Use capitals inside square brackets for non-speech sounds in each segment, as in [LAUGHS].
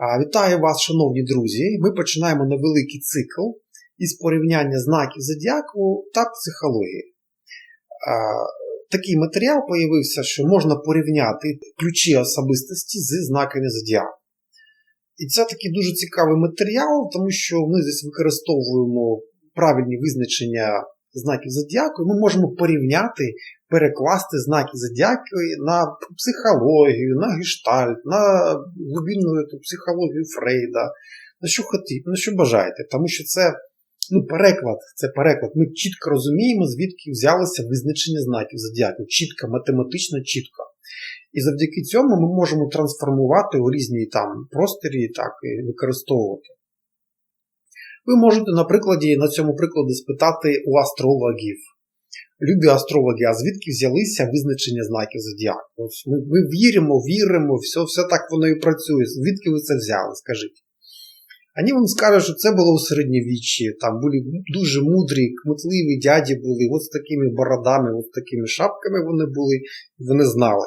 Вітаю вас, шановні друзі! Ми починаємо невеликий цикл із порівняння знаків зодіаку та психології. Такий матеріал появився, що можна порівняти ключі особистості з знаками зодіаку. І це такий дуже цікавий матеріал, тому що ми здесь використовуємо правильні визначення знаків зодіаку, ми можемо порівняти, перекласти знаки зодіаку на психологію, на гештальт, на глибинну психологію Фрейда, на що хотіте, на що бажаєте. Тому що це ну, переклад, це переклад. Ми чітко розуміємо, звідки взялося визначення знаків зодіаку. Чітко, математично чітко. І завдяки цьому ми можемо трансформувати у різні там просторі так, і використовувати. Ви можете на прикладі, на цьому прикладі спитати у астрологів. Любі астрологи, а звідки взялися визначення знаків зодіаку? Ми, ми віримо, віримо, все, все так воно і працює. Звідки ви це взяли? Скажіть. Вони вам скажуть, що це було у середньовіччі, там були дуже мудрі, кмитливі дяді були, от з такими бородами, от з такими шапками вони були, вони знали.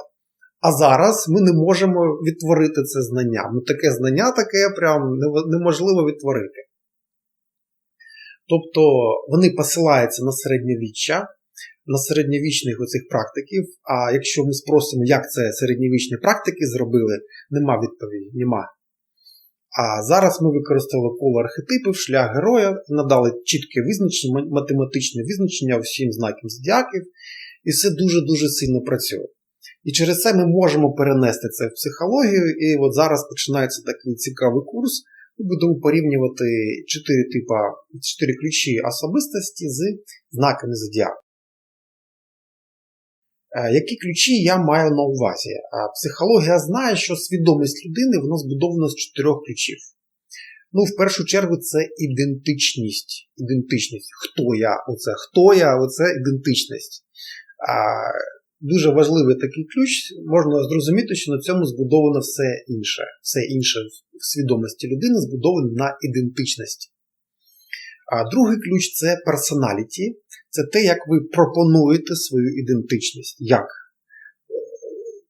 А зараз ми не можемо відтворити це знання. Ну таке знання таке прям неможливо відтворити. Тобто вони посилаються на середньовіччя, на середньовічних оцих практиків. А якщо ми спросимо, як це середньовічні практики зробили, нема відповіді, нема. А зараз ми використали коло архетипів, шлях героя, надали чітке визначення, математичне визначення всім знакам зодіаків, і все дуже-дуже сильно працює. І через це ми можемо перенести це в психологію. І от зараз починається такий цікавий курс. Будемо порівнювати 4 типа, 4 ключі особистості з знаками зодіаку. Які ключі я маю на увазі? Психологія знає, що свідомість людини вона збудована з чотирьох ключів. Ну, в першу чергу, це ідентичність. Ідентичність. Хто я? Оце хто я? Оце ідентичність. Дуже важливий такий ключ, можна зрозуміти, що на цьому збудовано все інше. Все інше в свідомості людини збудовано на ідентичності. А другий ключ це персоналіті. Це те, як ви пропонуєте свою ідентичність. Як?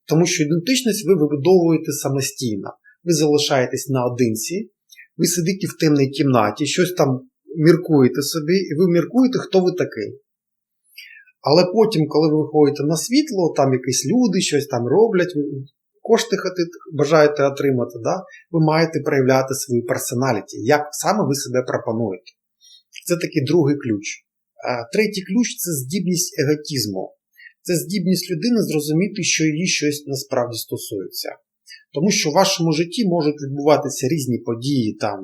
Тому що ідентичність ви вибудовуєте самостійно. Ви залишаєтесь наодинці, ви сидите в темній кімнаті, щось там міркуєте собі, і ви міркуєте, хто ви такий. Але потім, коли ви виходите на світло, там якісь люди щось там роблять, кошти бажаєте отримати, да? ви маєте проявляти свою персоналіті, як саме ви себе пропонуєте. Це такий другий ключ. Третій ключ це здібність еготізму. Це здібність людини зрозуміти, що її щось насправді стосується. Тому що в вашому житті можуть відбуватися різні події, там,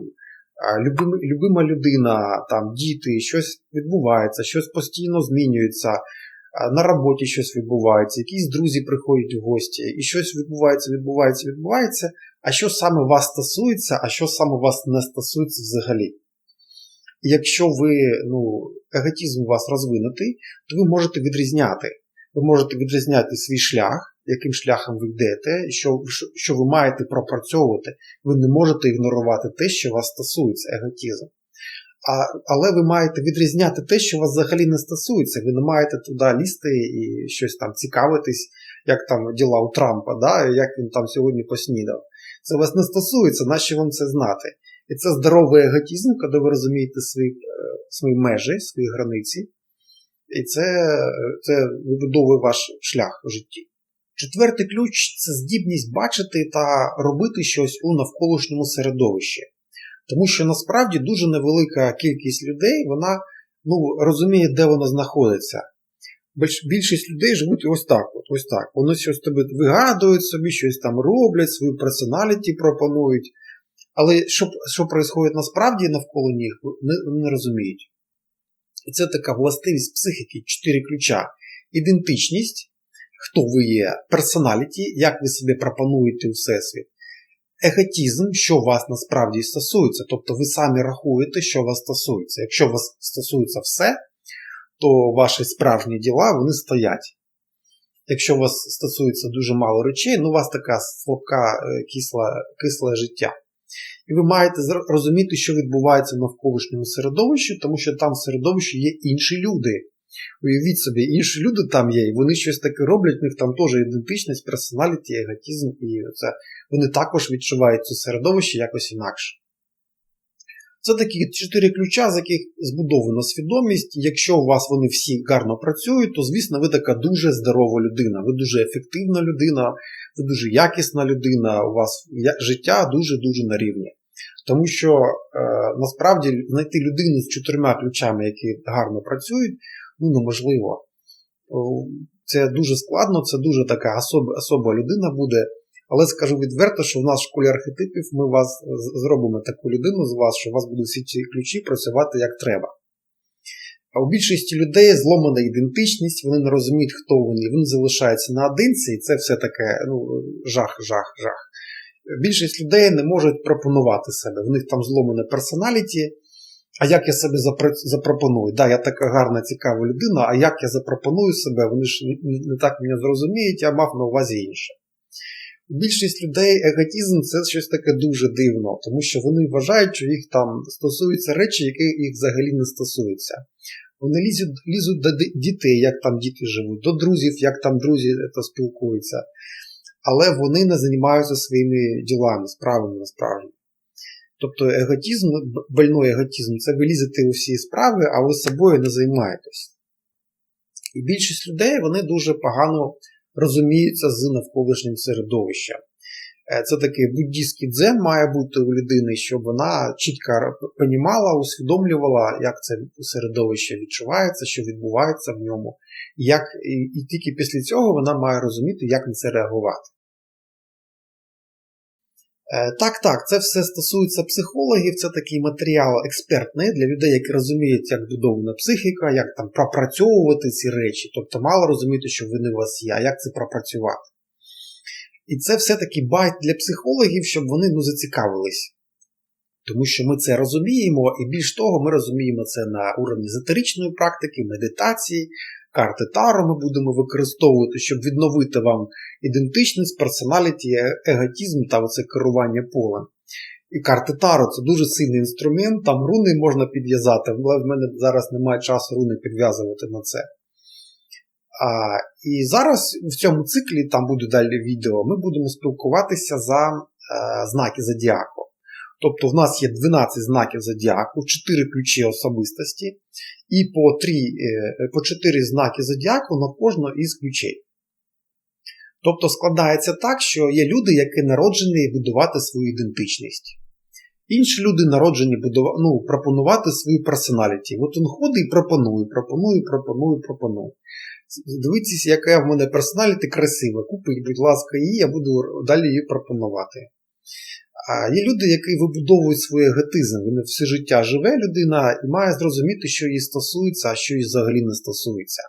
любима, любима людина, там, діти, щось відбувається, щось постійно змінюється, на роботі щось відбувається, якісь друзі приходять в гості, і щось відбувається, відбувається, відбувається. А що саме вас стосується, а що саме вас не стосується взагалі. Якщо ви, ну, еготизм у вас розвинутий, то ви можете відрізняти. Ви можете відрізняти свій шлях, яким шляхом ви йдете, що що ви маєте пропрацьовувати. Ви не можете ігнорувати те, що вас стосується, еготизм. А, Але ви маєте відрізняти те, що вас взагалі не стосується. Ви не маєте туди лізти і щось там цікавитись, як там діла у Трампа, да? як він там сьогодні поснідав. Це вас не стосується, нащо вам це знати? І це здоровий еготизм, коли ви розумієте свої свої межі, свої границі. І це це вибудовує ваш шлях у житті. Четвертий ключ це здібність бачити та робити щось у навколишньому середовищі. Тому що насправді дуже невелика кількість людей вона ну, розуміє, де вона знаходиться. Більшість людей живуть ось так. от, ось так. Вони щось тобі вигадують собі, щось там роблять, свою персоналіті пропонують. Але що що відбувається насправді навколо них, вони не розуміють. І це така властивість психіки, чотири ключа. Ідентичність, хто ви є, персоналіті, як ви себе пропонуєте у всесвіт, еготізм, що вас насправді стосується. Тобто ви самі рахуєте, що вас стосується. Якщо вас стосується все, то ваші справжні діла вони стоять. Якщо вас стосується дуже мало речей, ну у вас така слабка кисла, кисле життя. І ви маєте розуміти, що відбувається в навколишньому середовищі, тому що там в середовищі є інші люди. Уявіть собі, інші люди там є, і вони щось таке роблять, в них там теж ідентичність, персоналіті, еготизм, і це, вони також відчувають це середовище якось інакше. Це такі чотири ключа, з яких збудована свідомість. Якщо у вас вони всі гарно працюють, то, звісно, ви така дуже здорова людина, ви дуже ефективна людина, ви дуже якісна людина, у вас життя дуже-дуже на рівні. Тому що е, насправді знайти людину з чотирма ключами, які гарно працюють, ну неможливо. Це дуже складно, це дуже така особа, особа людина буде. Але скажу відверто, що в нас в школі архетипів ми вас зробимо таку людину з вас, що у вас будуть всі ці ключі працювати як треба. А у більшості людей зломана ідентичність, вони не розуміють, хто вони, вони залишаються наодинці, і це все таке ну, жах, жах, жах. Більшість людей не можуть пропонувати себе. В них там зломане персоналіті. А як я себе запропоную? Да, я така гарна, цікава людина, а як я запропоную себе, вони ж не, так мене зрозуміють, я мав на увазі інше. Більшість людей еготизм це щось таке дуже дивно, тому що вони вважають, що їх там стосуються речі, які їх взагалі не стосуються. Вони лізуть, лізуть до дітей, як там діти живуть, до друзів, як там друзі е, то спілкуються. Але вони не займаються своїми ділами, справами насправді. Тобто еготизм, б- больной еготизм це ви лізете у всі справи, а ви собою не займаєтесь. І більшість людей вони дуже погано розуміються з навколишнім середовищем. Е, Це такий буддійський дзен має бути у людини, щоб вона чітко понімала, усвідомлювала, як це середовище відчувається, що відбувається в ньому, як, і, і тільки після цього вона має розуміти, як на це реагувати. Е, Так, так, це все стосується психологів, це такий матеріал експертний для людей, які розуміють, як будована психіка, як там пропрацьовувати ці речі. Тобто мало розуміти, що вони у вас є, а як це пропрацювати. І це все-таки байт для психологів, щоб вони ну, зацікавились. Тому що ми це розуміємо, і більш того, ми розуміємо це на уровні езотеричної практики, медитації, карти Таро ми будемо використовувати, щоб відновити вам ідентичність, персоналіті, еготизм та оце керування полем. І карти Таро це дуже сильний інструмент, там руни можна підв'язати, але в мене зараз немає часу руни підв'язувати на це. А, і зараз в цьому циклі, там буде далі відео, ми будемо спілкуватися за е, знаки зодіаку. Тобто в нас є 12 знаків зодіаку, 4 ключі особистості і по 3, е, по 4 знаки зодіаку на кожного із ключей. Тобто складається так, що є люди, які народжені будувати свою ідентичність. Інші люди народжені будува... ну, пропонувати свою персоналіті. От він ходить і пропонує, пропонує, пропонує, пропонує. Дивіться, яка в мене персоналіті красива. Купіть, будь ласка, її, я буду далі її пропонувати. А є люди, які вибудовують свій еготизм. Він все життя живе людина і має зрозуміти, що її стосується, а що її взагалі не стосується.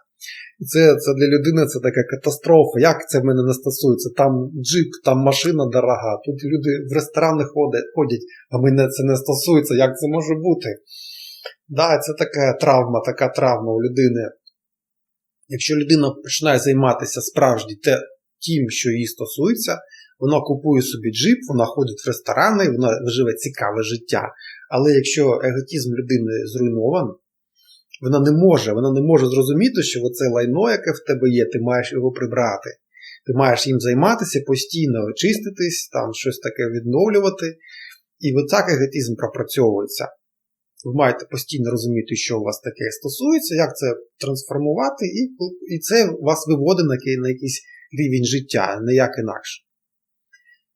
І це, це для людини це така катастрофа. Як це в мене не стосується? Там джип, там машина дорога, тут люди в ресторани ходять, а мене це не стосується. Як це може бути? Да, це така травма, така травма у людини. Якщо людина починає займатися справді те, тим, що її стосується, вона купує собі джип, вона ходить в ресторани, вона живе цікаве життя. Але якщо еготизм людини зруйнований, вона не може, вона не може зрозуміти, що це лайно, яке в тебе є, ти маєш його прибрати. Ти маєш їм займатися, постійно очиститись, там щось таке відновлювати. І от так еготизм пропрацьовується. Ви маєте постійно розуміти, що у вас таке стосується, як це трансформувати, і, і це вас виводить на якийсь рівень життя, не як інакше.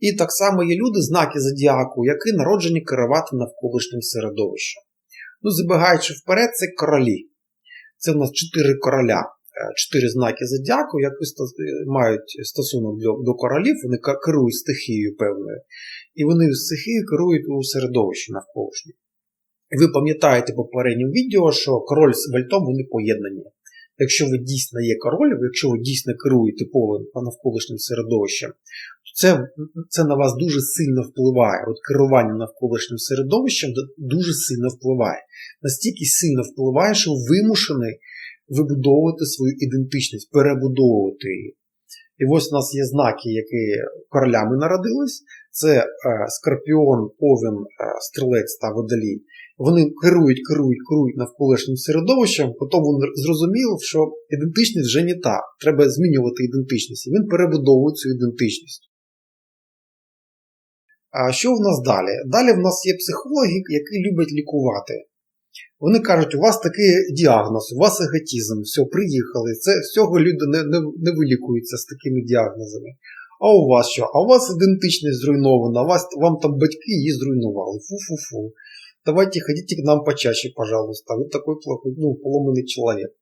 І так само є люди, знаки зодіаку, які народжені керувати навколишнім середовищем. Ну, забігаючи вперед, це королі. Це в нас чотири короля, е, чотири знаки зодіаку, які мають стосунок до, до королів, вони керують стихією певною. І вони стихією керують у середовищі навколишньому. Ви пам'ятаєте попередньому відео, що король з вальтом вони поєднані. Якщо ви дійсно є король, якщо ви дійсно керуєте полем навколишнім середовищем, це, це на вас дуже сильно впливає. От керування навколишнім середовищем дуже сильно впливає. Настільки сильно впливає, що ви вимушені вибудовувати свою ідентичність, перебудовувати її. І ось у нас є знаки, які королями народились. це е, Скорпіон, Овен, е, Стрілець та Водолій. Вони керують, керують, керують навколишнім середовищем, потім він зрозумів, що ідентичність вже не та. Треба змінювати ідентичність. І він перебудовує цю ідентичність. А що в нас далі? Далі в нас є психологи, які люблять лікувати. Вони кажуть, у вас такий діагноз, у вас еготизм, все, приїхали. Це всього люди не, не, не вилікуються з такими діагнозами. А у вас що? А у вас ідентичність зруйнована, а вас, вам там батьки її зруйнували. Фу-фу-фу. Давайте ходите к нам почаще, пожалуйста. Ви такий плохой, ну, поломаний чоловік.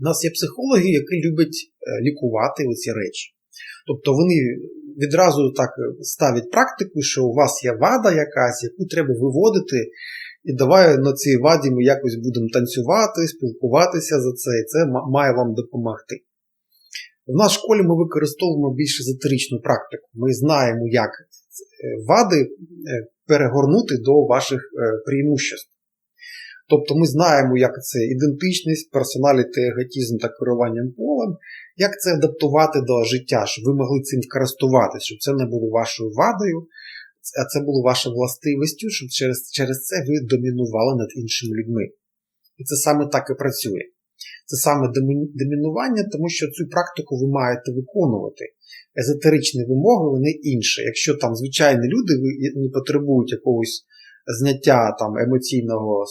У нас є психологи, які люблять е, лікувати оці речі. Тобто вони відразу так ставлять практику, що у вас є вада якась, яку треба виводити, і давай на цій ваді ми якось будемо танцювати, спілкуватися за це, і це має вам допомогти. В нашій школі ми використовуємо більш езотеричну практику. Ми знаємо, як е, вади е, перегорнути до ваших е, преимуществ. Тобто ми знаємо, як це ідентичність, персоналіти, еготизм та керуванням полем, як це адаптувати до життя, щоб ви могли цим користуватися, щоб це не було вашою вадою, а це було вашою властивістю, щоб через, через це ви домінували над іншими людьми. І це саме так і працює. Це саме домінування, тому що цю практику ви маєте виконувати. Езотеричні вимоги, вони інші. Якщо там звичайні люди не потребують якогось зняття там, емоційного е,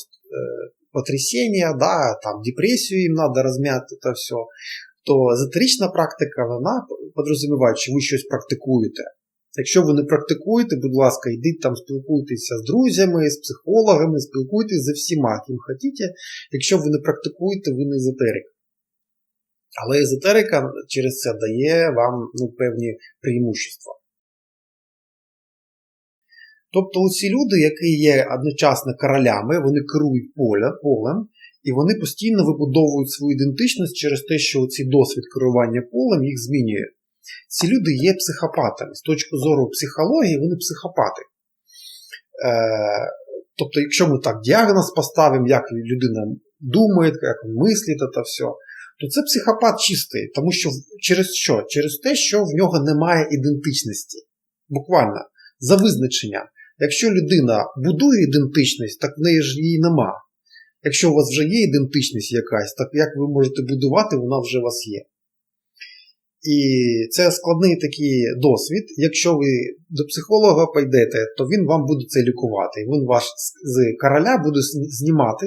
потрясіння, да, там, депресію їм треба розм'яти та все, то езотерична практика вона підрозуміває, що ви щось практикуєте. Якщо ви не практикуєте, будь ласка, йдіть там, спілкуйтеся з друзями, з психологами, спілкуйтесь зі всіма, ким хочете. Якщо ви не практикуєте, ви не езотерик. Але езотерика через це дає вам ну, певні преимущества. Тобто ці люди, які є одночасно королями, вони керують полем, і вони постійно вибудовують свою ідентичність через те, що цей досвід керування полем їх змінює. Ці люди є психопатами. З точки зору психології, вони психопати. Е, Тобто, якщо ми так діагноз поставимо, як людина думає, як мислить та все, то це психопат чистий, тому що через що? Через те, що в нього немає ідентичності. Буквально за визначенням. Якщо людина будує ідентичність, так в неї ж її нема. Якщо у вас вже є ідентичність якась, так як ви можете будувати, вона вже у вас є. І це складний такий досвід. Якщо ви до психолога пойдете, то він вам буде це лікувати. Він ваш з короля буде знімати,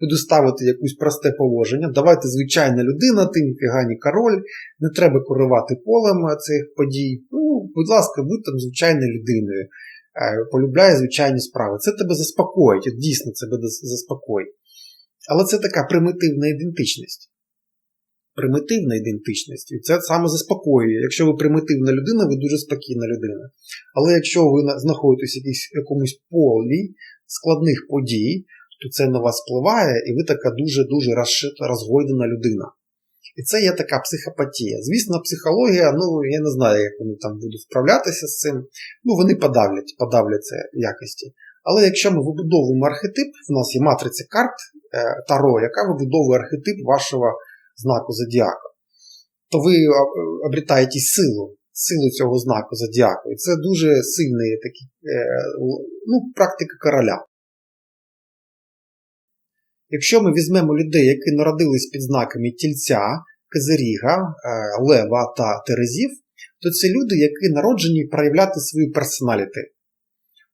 буде ставити якусь просте положення. Давайте звичайна людина, ти ніфіга не король, не треба керувати полем цих подій. Ну, будь ласка, будь там звичайною людиною. Е, полюбляє звичайні справи. Це тебе заспокоїть, дійсно це тебе заспокоїть. Але це така примітивна ідентичність примітивна ідентичність, і це саме заспокоює. Якщо ви примітивна людина, ви дуже спокійна людина. Але якщо ви знаходитесь в якомусь полі складних подій, то це на вас впливає, і ви така дуже-дуже розгойдена людина. І це є така психопатія. Звісно, психологія, ну я не знаю, як вони там будуть справлятися з цим. Ну, вони подавлять, подавлять це якості. Але якщо ми вибудовуємо архетип, в нас є матриця карт е, Таро, яка вибудовує архетип вашого знаку зодіака, то ви обретаєте силу силу цього знаку зодіаку. І це дуже сильний такий, е, ну, практика короля. Якщо ми візьмемо людей, які народились під знаками тільця, Козиріга, е, Лева та Терезів, то це люди, які народжені проявляти свою персоналіти.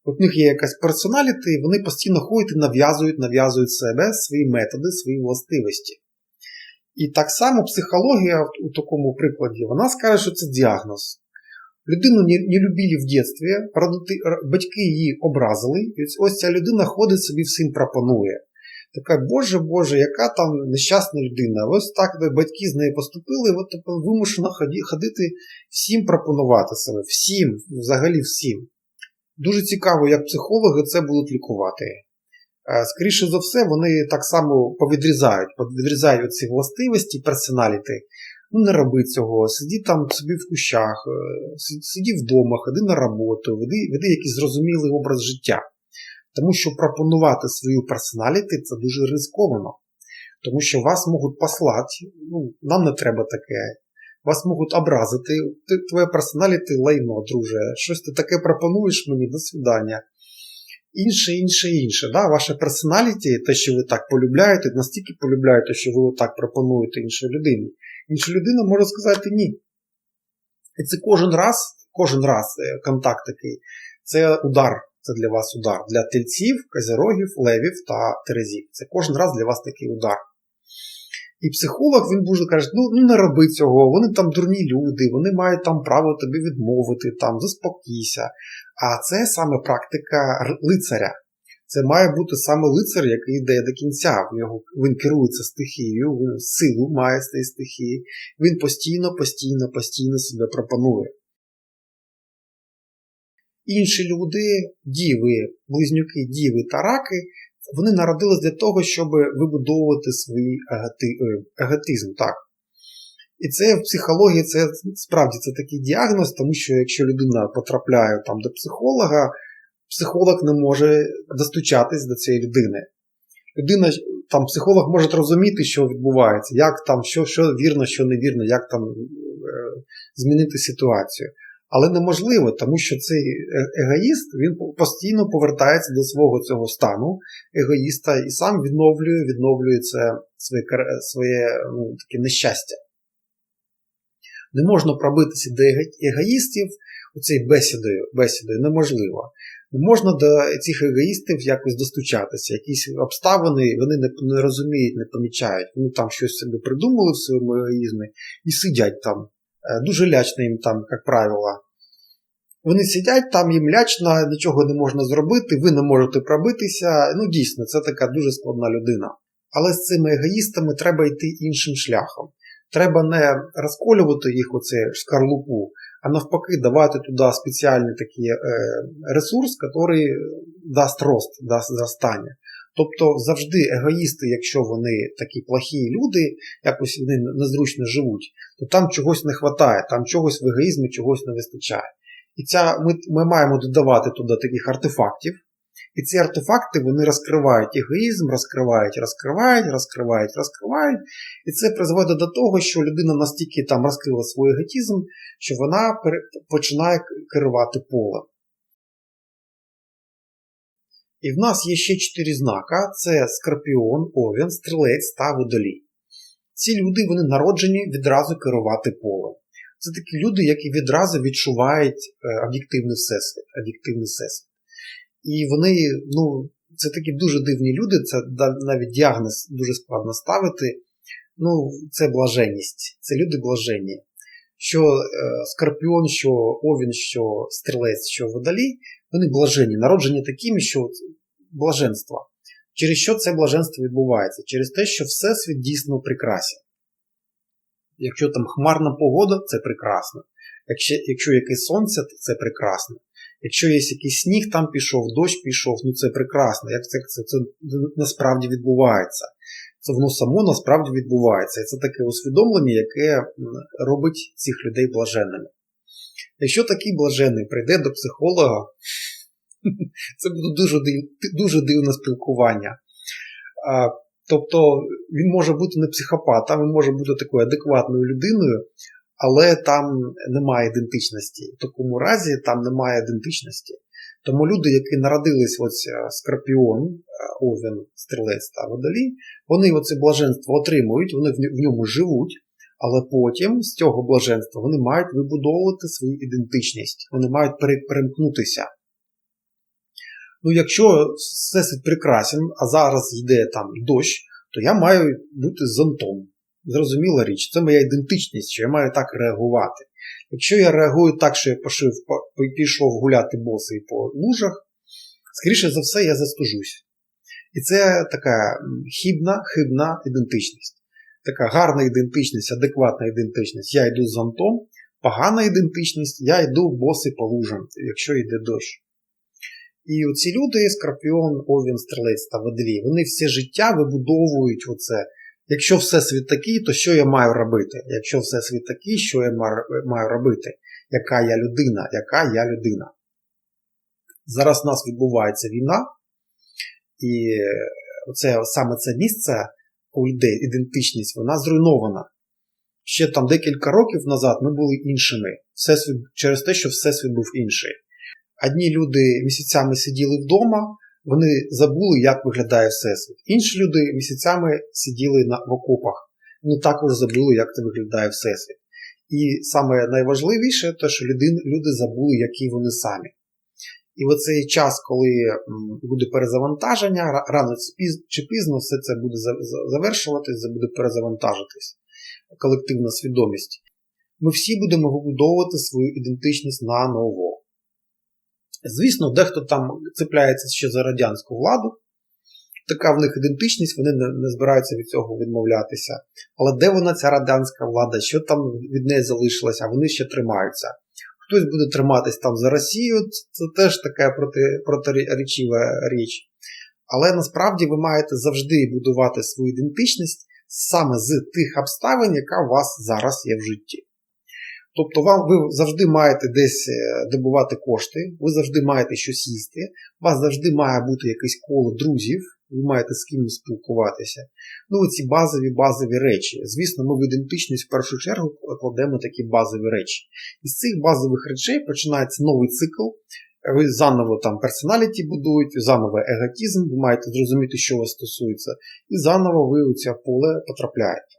От в них є якась персоналіти, і вони постійно ходять і нав'язують, нав'язують себе, свої методи, свої властивості. І так само психологія у такому прикладі, вона скаже, що це діагноз. Людину не, любили в дитинстві, батьки її образили, і ось ця людина ходить собі всім пропонує. Така, Боже Боже, яка там нещасна людина. Ось так батьки з нею поступили, от вимушена ходити всім пропонувати себе, всім, взагалі всім. Дуже цікаво, як психологи це будуть лікувати. Е, скоріше за все, вони так само повідрізають, повідрізають ці властивості, персоналіти. Ну, не роби цього, сиді там собі в кущах, е, сиді вдома, ходи на роботу, веди, веди якийсь зрозумілий образ життя. Тому що пропонувати свою персоналіти це дуже ризиковано. Тому що вас можуть послати, ну, нам не треба таке. Вас можуть образити. Ти, твоє персоналіті лайно, друже. Щось ти таке пропонуєш мені, до свидання. Інше, інше, інше. Да? Ваше персоналіті, те, що ви так полюбляєте, настільки полюбляєте, що ви так пропонуєте іншій людині. Інша людина може сказати ні. І це кожен раз, кожен раз е, контакт такий, це удар. Це для вас удар. Для тельців, козерогів, левів та терезів. Це кожен раз для вас такий удар. І психолог він буде каже, ну, ну не роби цього, вони там дурні люди, вони мають там право тобі відмовити, там, заспокійся. А це саме практика лицаря. Це має бути саме лицар, який йде до кінця. Він керується стихією, він силу має з цієї стихії. Він постійно, постійно, постійно себе пропонує. Інші люди, діви, близнюки, діви та раки, вони народились для того, щоб вибудовувати свій еготизм. Так. І це в психології це справді це такий діагноз, тому що якщо людина потрапляє там до психолога, психолог не може достучатись до цієї людини. Людина, там, психолог може зрозуміти, що відбувається, як там, що що вірно, що невірно, як там е, змінити ситуацію. Але неможливо, тому що цей е, егоїст він постійно повертається до свого цього стану егоїста і сам відновлює, відновлює це своє своє ну, таке нещастя. Не можна пробитися до егоїстів оцею бесідою, бесідою неможливо. Не можна до цих егоїстів якось достучатися. Якісь обставини вони не, не розуміють, не помічають. Вони там щось собі придумали в своєму егоїзмі і сидять там. Е, дуже лячно їм там, як правило. Вони сидять там, їм лячно, нічого не можна зробити, ви не можете пробитися. Ну, дійсно, це така дуже складна людина. Але з цими егоїстами треба йти іншим шляхом. Треба не розколювати їх оце шкарлупу, а навпаки, давати туди спеціальний такий е, ресурс, який дасть рост, дасть зростання. Тобто завжди егоїсти, якщо вони такі плохі люди, якось вони незручно живуть, то там чогось не вистачає, там чогось в егоїзмі чогось не вистачає. І ця, ми ми маємо додавати туди таких артефактів. І ці артефакти вони розкривають егоїзм, розкривають, розкривають, розкривають, розкривають. І це призводить до того, що людина настільки там розкрила свій еготизм, що вона починає керувати полем. І в нас є ще чотири знака: це скорпіон, овен, стрілець та водолій. Ці люди вони народжені відразу керувати полем. Це такі люди, які відразу відчувають е, об'єктивний всесвіт. об'єктивний всесвіт. І вони, ну, це такі дуже дивні люди, це навіть діагноз дуже складно ставити. Ну, Це блаженність, це люди блаженні. Що е, Скорпіон, що Овін, що Стрілець, що Водолій, вони блаженні, народжені такими, що блаженство. Через що це блаженство відбувається? Через те, що Всесвіт дійсно прекрасен. Якщо там хмарна погода, це прекрасно. Якщо якщо якесь сонце, то це прекрасно. Якщо є якийсь сніг, там пішов, дощ пішов, ну це прекрасно. Як це, це, це насправді відбувається. Це воно само насправді відбувається. І це таке усвідомлення, яке робить цих людей блаженними. Якщо такий блажений прийде до психолога, [LAUGHS] це буде дуже дуже дивне спілкування. Тобто він може бути не психопатом, він може бути такою адекватною людиною, але там немає ідентичності. В такому разі там немає ідентичності. Тому люди, які народились ось е, Скорпіон, е, Овен, Стрілець та Водолій, вони оце блаженство отримують, вони в ньому живуть, але потім з цього блаженства вони мають вибудовувати свою ідентичність, вони мають перемкнутися. Ну, якщо всесвіт прекрасен, а зараз йде там дощ, то я маю бути зонтом. Зрозуміла річ, це моя ідентичність, що я маю так реагувати. Якщо я реагую так, що я пошив, пішов гуляти босий по лужах, скоріше за все, я застужусь. І це така хібна, хибна ідентичність. Така гарна ідентичність, адекватна ідентичність. Я йду з зонтом, погана ідентичність, я йду босий по лужам, якщо йде дощ. І оці люди, Скорпіон, Овін, Стрелець та Водолій, вони все життя вибудовують оце. Якщо всесвіт такий, то що я маю робити? Якщо всесвіт такий, що я маю робити? Яка я людина? Яка я людина? Зараз у нас відбувається війна, і оце, саме це місце у людей, ідентичність, вона зруйнована. ще там декілька років назад ми були іншими. Всесвіт, через те, що Всесвіт був інший. Одні люди місяцями сиділи вдома, вони забули, як виглядає Всесвіт. Інші люди місяцями сиділи на, в окопах, вони також забули, як це виглядає Всесвіт. І саме найважливіше, те, що люди, люди забули, які вони самі. І в цей час, коли буде перезавантаження, рано чи піз- чи пізно все це буде за- за- завершуватись, буде перезавантажитись колективна свідомість. Ми всі будемо вибудовувати свою ідентичність на ново. Звісно, дехто там цепляється ще за радянську владу. Така в них ідентичність, вони не, збираються від цього відмовлятися. Але де вона, ця радянська влада, що там від неї залишилося, вони ще тримаються. Хтось буде триматись там за Росію, це, теж така проти, протирічива річ. Але насправді ви маєте завжди будувати свою ідентичність саме з тих обставин, яка у вас зараз є в житті. Тобто вам ви завжди маєте десь е, добувати кошти, ви завжди маєте щось їсти, у вас завжди має бути якесь коло друзів, ви маєте з ким спілкуватися. Ну, ці базові базові речі. Звісно, ми в ідентичність в першу чергу кладемо такі базові речі. Із цих базових речей починається новий цикл. Ви заново там персоналіті будуєте, заново еготизм, ви маєте зрозуміти, що вас стосується, і заново ви у це поле потрапляєте.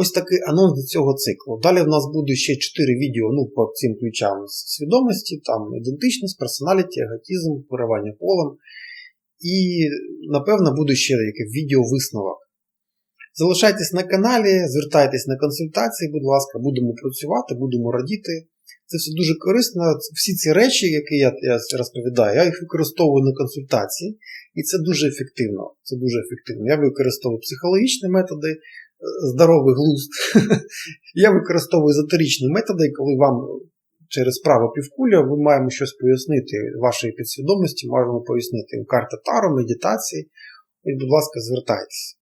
Ось такий анонс до цього циклу. Далі в нас буде ще 4 відео ну, по цим ключам свідомості, там ідентичність, персоналіті, еготизм, керування полем. І, напевно, буде ще яке відео висновок. Залишайтесь на каналі, звертайтесь на консультації, будь ласка, будемо працювати, будемо радіти. Це все дуже корисно. Всі ці речі, які я, я розповідаю, я їх використовую на консультації, і це дуже ефективно. Це дуже ефективно. Я використовую психологічні методи, здоровий глузд. [LAUGHS] Я використовую езотеричні методи, коли вам через право півкуля ми маємо щось пояснити вашої підсвідомості, можемо пояснити карта Таро, медитації. І, будь ласка, звертайтеся.